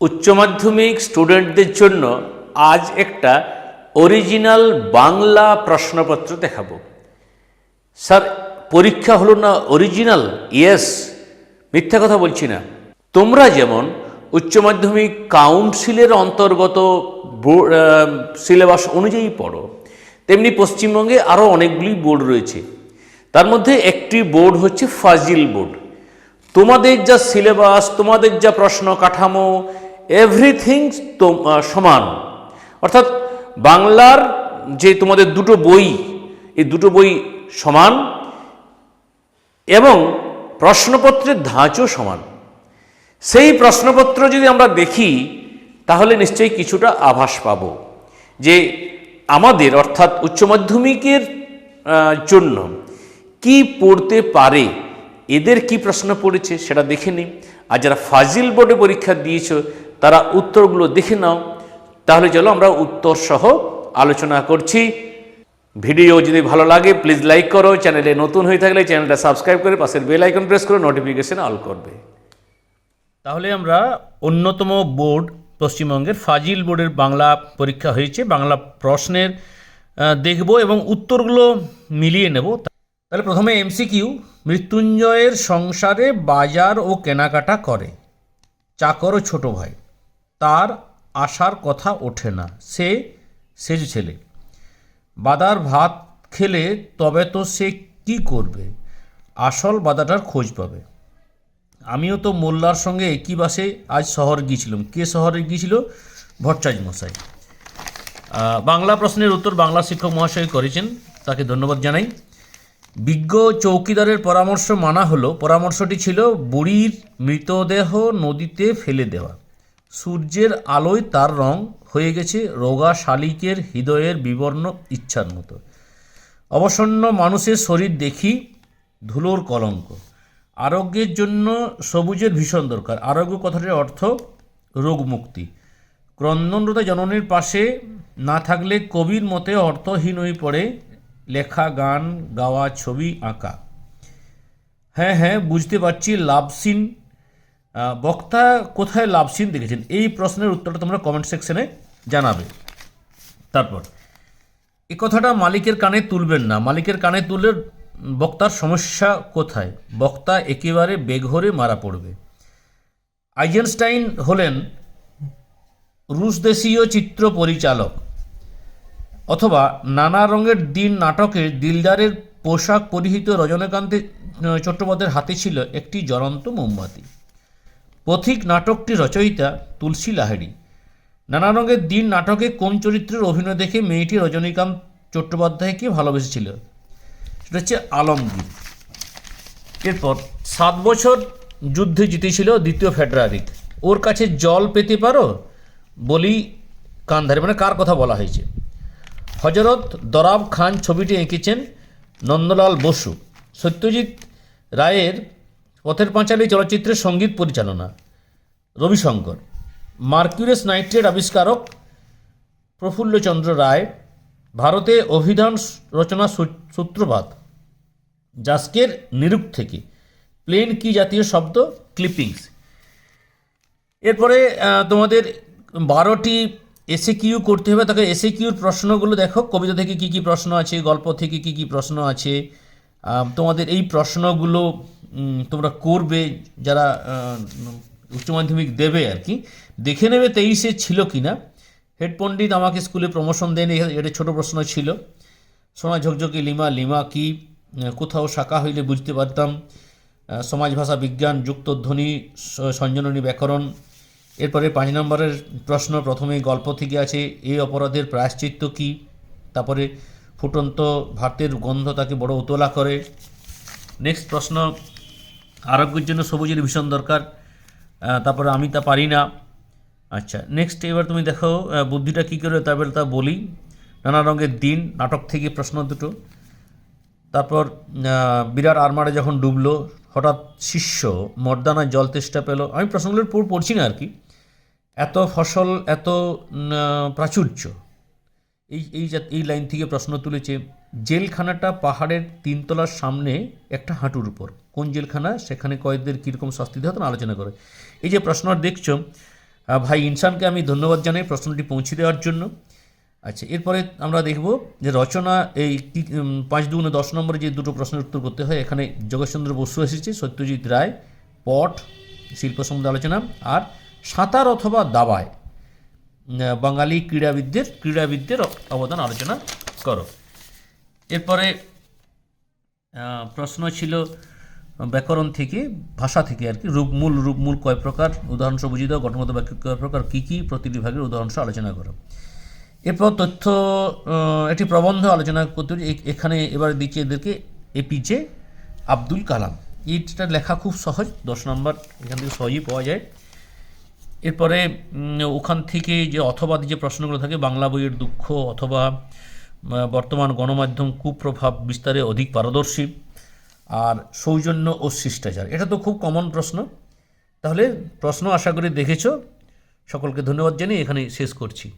উচ্চ মাধ্যমিক স্টুডেন্টদের জন্য আজ একটা অরিজিনাল বাংলা প্রশ্নপত্র দেখাবো। স্যার, পরীক্ষা হলো না অরিজিনাল ইয়েস মিথ্যা কথা বলছি না। তোমরা যেমন উচ্চ মাধ্যমিক কাউন্সিলের অন্তর্গত সিলেবাস অনুযায়ী পড়ো, তেমনি পশ্চিমবঙ্গে আরও অনেকগুলি বোর্ড রয়েছে। তার মধ্যে একটি বোর্ড হচ্ছে ফাজিল বোর্ড তোমাদের যা সিলেবাস তোমাদের যা প্রশ্ন কাঠামো এভরিথিং সমান। অর্থাৎ বাংলার যে তোমাদের দুটো বই, এই দুটো বই সমান এবং প্রশ্নপত্রের ধাঁচও সমান। সেই প্রশ্নপত্র যদি আমরা দেখি, তাহলে নিশ্চয়ই কিছুটা আভাস পাব যে আমাদের, অর্থাৎ উচ্চ মাধ্যমিকের জন্য কি পড়তে পারে, এদের কি প্রশ্ন পড়েছে সেটা দেখে নিই। আর যারা ফাজিল বোর্ডে পরীক্ষা দিয়েছ তারা উত্তরগুলো দেখে নাও। তাহলে চলো আমরা উত্তর সহ আলোচনা করছি। ভিডিও যদি ভালো লাগে প্লিজ লাইক করো। চ্যানেলে নতুন হয়ে থাকলে চ্যানেলটা সাবস্ক্রাইব করে পাশের বেল আইকন প্রেস করে নোটিফিকেশন অল করবে। তাহলে আমরা অন্যতম বোর্ড পশ্চিমবঙ্গের ফাজিল বোর্ডের বাংলা পরীক্ষা হয়েছে। বাংলা প্রশ্নের দেখব এবং উত্তরগুলো মিলিয়ে নেব। তাহলে প্রথমে এমসিকিউ মৃত্যুঞ্জয়ের সংসারে বাজার ও কেনাকাটা করে। চাকর ও ছোট ভাই। তার আসার কথা ওঠে না। সে সেজ ছেলে। বাদার ভাত খেলে তবে তো সে কি করবে? আসল বাদাটার খোঁজ পাবে। আমিও তো মোল্লার সঙ্গে একই বাসে আজ শহর গিয়েছিলাম। কে শহরে গিয়েছিল? ভট্টাচার্য মশাই। বাংলা প্রশ্নের উত্তর বাংলা শিক্ষক মহাশয় করেছেন। তাকে ধন্যবাদ জানাই। বিজ্ঞ চৌকিদারের পরামর্শ মানা হলো। পরামর্শটি ছিল, বুড়ির মৃতদেহ নদীতে ফেলে দেওয়া। সূর্যের আলোয় তার রং হয়ে গেছে রোগা শালিকের হৃদয়ের বিবর্ণ ইচ্ছার মতো। অবসন্ন মানুষের শরীর দেখি ধুলোর কলঙ্ক। আরোগ্যের জন্য সবুজের ভীষণ দরকার। আরোগ্য কথাটির অর্থ রোগ মুক্তি। ক্রন্দনরত জননীর পাশে না থাকলে কবির মতে অর্থহীন হয়ে পড়ে লেখা, গান, গাওয়া, ছবি, আঁকা। হ্যাঁ হ্যাঁ বুঝতে পারছি, লাভ সিন বক্তা কোথায় লাভ সিন দেখেছেন? এই প্রশ্নের উত্তরটা তোমরা কমেন্ট সেকশনে জানাবে। তারপর, এ কথাটা মালিকের কানে তুলবেন না। মালিকের কানে তুললে বক্তার সমস্যা কোথায়? বক্তা একেবারে বেঘরে মারা পড়বে। আইজেনস্টাইন হলেন রুশ দেশীয় চিত্র পরিচালক অথবা নানা রঙের দিন নাটকে দিলদারের পোশাক পরিহিত রজনীকান্ত চট্টোপাধ্যায়ের হাতে ছিল একটি জ্বলন্ত মোমবাতি। পথিক নাটকটি রচয়িতা তুলসী লাহিড়ী। নানা রঙের দিন নাটকে কোন চরিত্রের অভিনয় দেখে মেয়েটি রজনীকান্ত চট্টোপাধ্যায়কে ভালোবেসেছিল? সেটা হচ্ছে আলমগীর। এরপর, সাত বছর যুদ্ধে জিতেছিল দ্বিতীয় ফেডরারিক ওর কাছে জল পেতে পারো? বলি কান্ধারে মানে কার কথা বলা হয়েছে? হজরত দরাব খান ছবিটি এঁকেছেন নন্দলাল বসু। সত্যজিৎ রায়ের পথের পাঁচালী চলচ্চিত্রের সংগীত পরিচালনা। রবিশঙ্কর, মার্কিউরেস নাইট্রেট আবিষ্কারক প্রফুল্লচন্দ্র রায়, ভারতে অভিধান রচনা সূত্রপাত, জাস্কের নিরুপ থেকে, প্লেন কি জাতীয় শব্দ? ক্লিপিংস। এরপরে তোমাদের বারোটি এসে কিউ করতে হবে, তাকে এসে কিউর প্রশ্নগুলো দেখো। কবিতা থেকে কি কি প্রশ্ন আছে, গল্প থেকে কি কি প্রশ্ন আছে তোমাদের এই প্রশ্নগুলো তোমরা করবে, যারা উচ্চ মাধ্যমিক দেবে আর কি, দেখে নেবে তেইশে ছিল কি না হেড পণ্ডিত আমাকে স্কুলে প্রমোশন দেন এটা ছোট প্রশ্ন ছিল। সোনা ঝকঝকে লিমা লিমা কি কোথাও শাখা হইলে বুঝতে পারতাম। সমাজ ভাষা বিজ্ঞান, যুক্তধ্বনি, স- সঞ্জননী ব্যাকরণ। এরপরে পাঁচ নম্বরের প্রশ্ন প্রথমেই গল্প থেকে আছে, এই অপরাধের প্রায়শ্চিত্ত কী? তারপরে ফুটন্ত ভাতের গন্ধ তাকে বড় উতলা করে। নেক্সট প্রশ্ন, আরোগ্যের জন্য সবুজের ভীষণ দরকার তারপরে আমি তা পারি না। আচ্ছা নেক্সট এবার তুমি দেখো বুদ্ধিটা কী করে, তারপরে তা বলি। নানা রঙের দিন, নাটক থেকে প্রশ্ন দুটো। তারপর বিরাট আরমারে যখন ডুবলো, হঠাৎ শিষ্য মর্দানায় জল তেষ্টা পেল। আমি প্রশ্নগুলোর পর পড়ছি না আর কি। এত ফসল, এত প্রাচুর্য। এই এই এই লাইন থেকে প্রশ্ন তুলেছে, জেলখানাটা পাহাড়ের তিনতলার সামনে একটা হাঁটুর উপর। কোন জেলখানা? সেখানে কয়েকদের কীরকম শাস্তি দেওয়া আলোচনা করে। এই যে প্রশ্ন দেখছ ভাই ইনসানকে আমি ধন্যবাদ জানাই প্রশ্নটি পৌঁছে দেওয়ার জন্য। আচ্ছা এরপরে আমরা দেখব যে রচনা এই পাঁচ দুগুণে দশ নম্বরে যে দুটো প্রশ্নের উত্তর করতে হয়, এখানে জগৎচন্দ্র বসু এসেছে, সত্যজিৎ রায়, পট, শিল্প সম্বন্ধে আলোচনা, আর সাঁতার অথবা দাবায়। বাঙালি ক্রীড়াবিদদের ক্রীড়াবিদদের অবদান আলোচনা করো। এরপরে প্রশ্ন ছিল ব্যাকরণ থেকে, ভাষা থেকে আর কি রূপ মূল রূপ মূল কয় প্রকার? উদাহরণসহ বুঝিয়ে দাও, গঠনগত বাক্য কয় প্রকার? কী কী? প্রতিটি ভাগের উদাহরণসহ আলোচনা করো। এরপর তথ্য একটি প্রবন্ধ আলোচনা করতে এখানে এবার দিচ্ছে এদেরকে এপিজে আব্দুল কালাম। এইটা লেখা খুব সহজ, দশ নম্বর, এখান থেকে সহজেই পাওয়া যায়। এরপরে ওখান থেকে যে অথবা যে প্রশ্নগুলো থাকে, বাংলা বইয়ের দুঃখ অথবা বর্তমান গণমাধ্যম কুপ্রভাব বিস্তারে অধিক পারদর্শী আর সৌজন্য ও শিষ্টাচার। এটা তো খুব কমন প্রশ্ন। তাহলে প্রশ্ন আশা করি দেখেছ। সকলকে ধন্যবাদ জানিয়ে এখানে শেষ করছি।